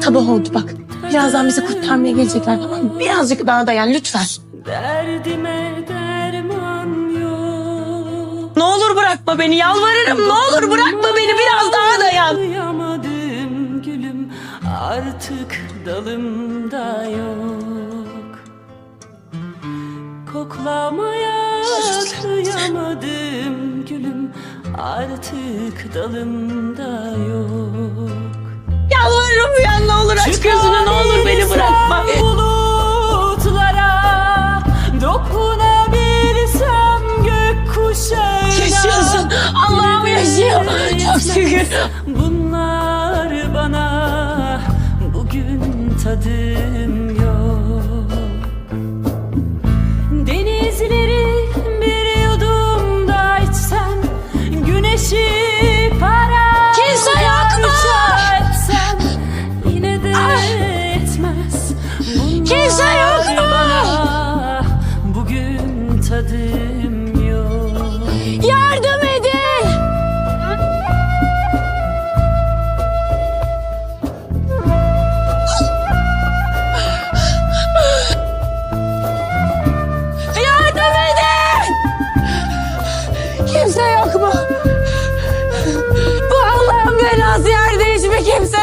Sabah oldu bak. Birazdan bizi kurtarmaya gelecekler tamam mı? Birazcık daha dayan lütfen. Derdime derman yok. Ne olur bırakma beni yalvarırım. Ne olur bırakma beni biraz daha dayan. Kıyamadım gülüm artık dalımda yok. Koklamaya kıyamadım gülüm artık dalımda yok. Olur aç gözünü ne olur beni bırakma. Bulutlara dokunabilsem gökkuşağına Yaşıyorsun. Allah'ım yaşıyor. Çok şükür. Bunlar tadım yok Yardım edin! Yardım edin! Kimse yok mu? Bu Allah'ın belası yerde hiçbir kimse